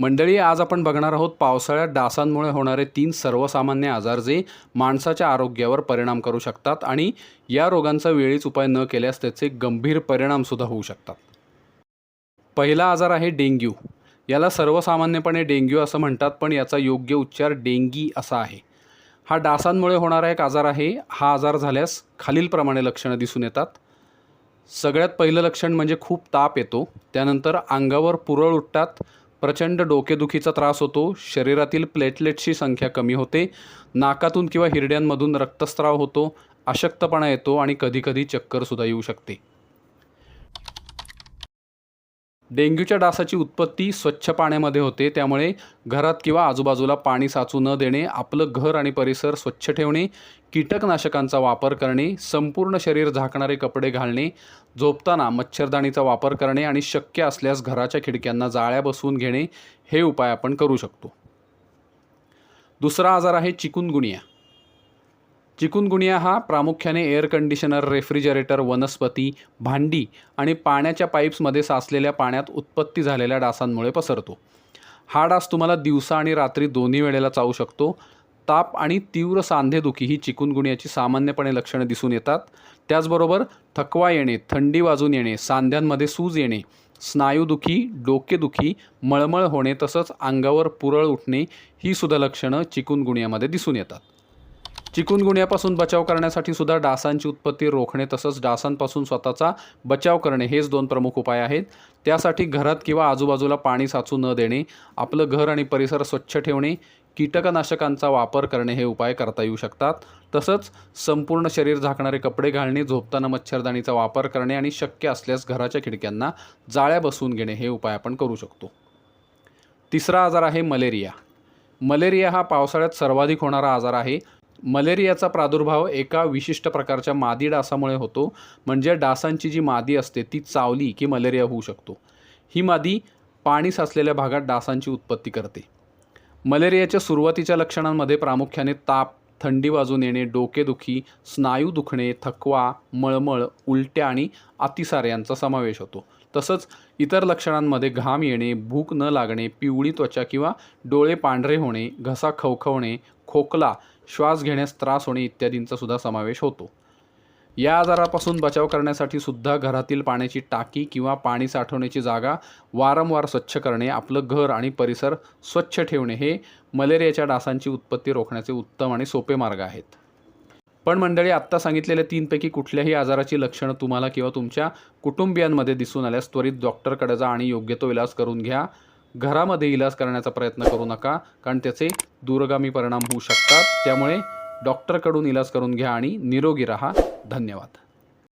मंडळी आज आपण बघणार आहोत पावसाळ्यात डासांमुळे होणारे तीन सर्वसामान्य आजार जे माणसाच्या आरोग्यावर परिणाम करू शकतात आणि या रोगांचा वेळीच उपाय न केल्यास त्याचे गंभीर परिणामसुद्धा होऊ शकतात. पहिला आजार आहे डेंग्यू. याला सर्वसामान्यपणे डेंग्यू असं म्हणतात पण याचा योग्य उच्चार डेंगी असा आहे. हा डासांमुळे होणारा एक आजार आहे. हा आजार झाल्यास खालीलप्रमाणे लक्षणं दिसून येतात. सगळ्यात पहिलं लक्षण म्हणजे खूप ताप येतो. त्यानंतर अंगावर पुरळ उठतात. प्रचंड डोकेदुखीचा त्रास होतो शरीरातील प्लेटलेट्सची संख्या कमी होते नाकातून किंवा हिरड्यांमधून रक्तस्राव होतो अशक्तपणा येतो आणि कधीकधी चक्करसुद्धा येऊ शकते. डेंग्यूच्या डासाची उत्पत्ती स्वच्छ पाण्यामध्ये होते. त्यामुळे घरात किंवा आजूबाजूला पाणी साचू न देणे आपलं घर आणि परिसर स्वच्छ ठेवणे कीटकनाशकांचा वापर करणे संपूर्ण शरीर झाकणारे कपडे घालणे झोपताना मच्छरदाणीचा वापर करणे आणि शक्य असल्यास घराच्या खिडक्यांना जाळ्या बसवून घेणे हे उपाय आपण करू शकतो. दुसरा आजार आहे चिकुनगुनिया. चिकुनगुनिया हा प्रामुख्याने एअर कंडिशनर रेफ्रिजरेटर वनस्पती भांडी आणि पाण्याच्या पाईप्समध्ये साचलेल्या पाण्यात उत्पत्ती झालेल्या डासांमुळे पसरतो. हा डास तुम्हाला दिवसा आणि रात्री दोन्ही वेळेला चावू शकतो. ताप आणि तीव्र सांधेदुखी ही चिकुनगुनियाची सामान्यपणे लक्षणं दिसून येतात. त्याचबरोबर थकवा येणे थंडी वाजून येणे सांध्यांमध्ये सूज येणे स्नायूदुखी डोकेदुखी मळमळ होणे तसंच अंगावर पुरळ उठणे ही सुद्धा लक्षणं चिकुनगुनियामध्ये दिसून येतात. चिकुनगुण्यापासून बचाव करण्यासाठी सुद्धा डासांची उत्पत्ती रोखणे तसंच डासांपासून स्वतःचा बचाव करणे हेच दोन प्रमुख उपाय आहेत. त्यासाठी घरात किंवा आजूबाजूला पाणी साचू न देणे आपलं घर आणि परिसर स्वच्छ ठेवणे कीटकनाशकांचा वापर करणे हे उपाय करता येऊ शकतात. तसंच संपूर्ण शरीर झाकणारे कपडे घालणे झोपताना मच्छरदाणीचा वापर करणे आणि शक्य असल्यास घराच्या खिडक्यांना जाळ्या बसवून घेणे हे उपाय आपण करू शकतो. तिसरा आजार आहे मलेरिया. मलेरिया हा पावसाळ्यात सर्वाधिक होणारा आजार आहे. मलेरियाचा प्रादुर्भाव एका विशिष्ट प्रकारच्या मादी डासामुळे होतो. म्हणजे डासांची जी मादी असते ती चावली की मलेरिया होऊ शकतो. ही मादी पाणी साचलेल्या भागात डासांची उत्पत्ती करते. मलेरियाच्या सुरुवातीच्या लक्षणांमध्ये प्रामुख्याने ताप थंडी वाजून येणे डोकेदुखी स्नायू दुखणे थकवा मळमळ उलट्या आणि अतिसार यांचा समावेश होतो. तसंच इतर लक्षणांमध्ये घाम येणे भूक न लागणे पिवळी त्वचा किंवा डोळे पांढरे होणे घसा खवखवणे खोकला श्वास घेण्यास त्रास होणे इत्यादींचा सुद्धा समावेश होतो. या आजारापासून बचाव करण्यासाठी सुद्धा घरातील पाण्याची टाकी किंवा पाणी साठवण्याची जागा वारंवार स्वच्छ करणे आपलं घर आणि परिसर स्वच्छ ठेवणे हे मलेरियाच्या डासांची उत्पत्ती रोखण्याचे उत्तम आणि सोपे मार्ग आहेत. पण मंडळी आत्ता सांगितलेल्या तीनपैकी कुठल्याही आजाराची लक्षणं तुम्हाला किंवा तुमच्या कुटुंबियांमध्ये दिसून आल्यास त्वरित डॉक्टरकडे जा आणि योग्य तो इलाज करून घ्या. घरामध्ये इलाज करण्याचा प्रयत्न करू नका कारण त्याचे दूरगामी परिणाम होऊ शकतात. त्यामुळे डॉक्टरकडून इलाज करून घ्या आणि निरोगी राहा. धन्यवाद.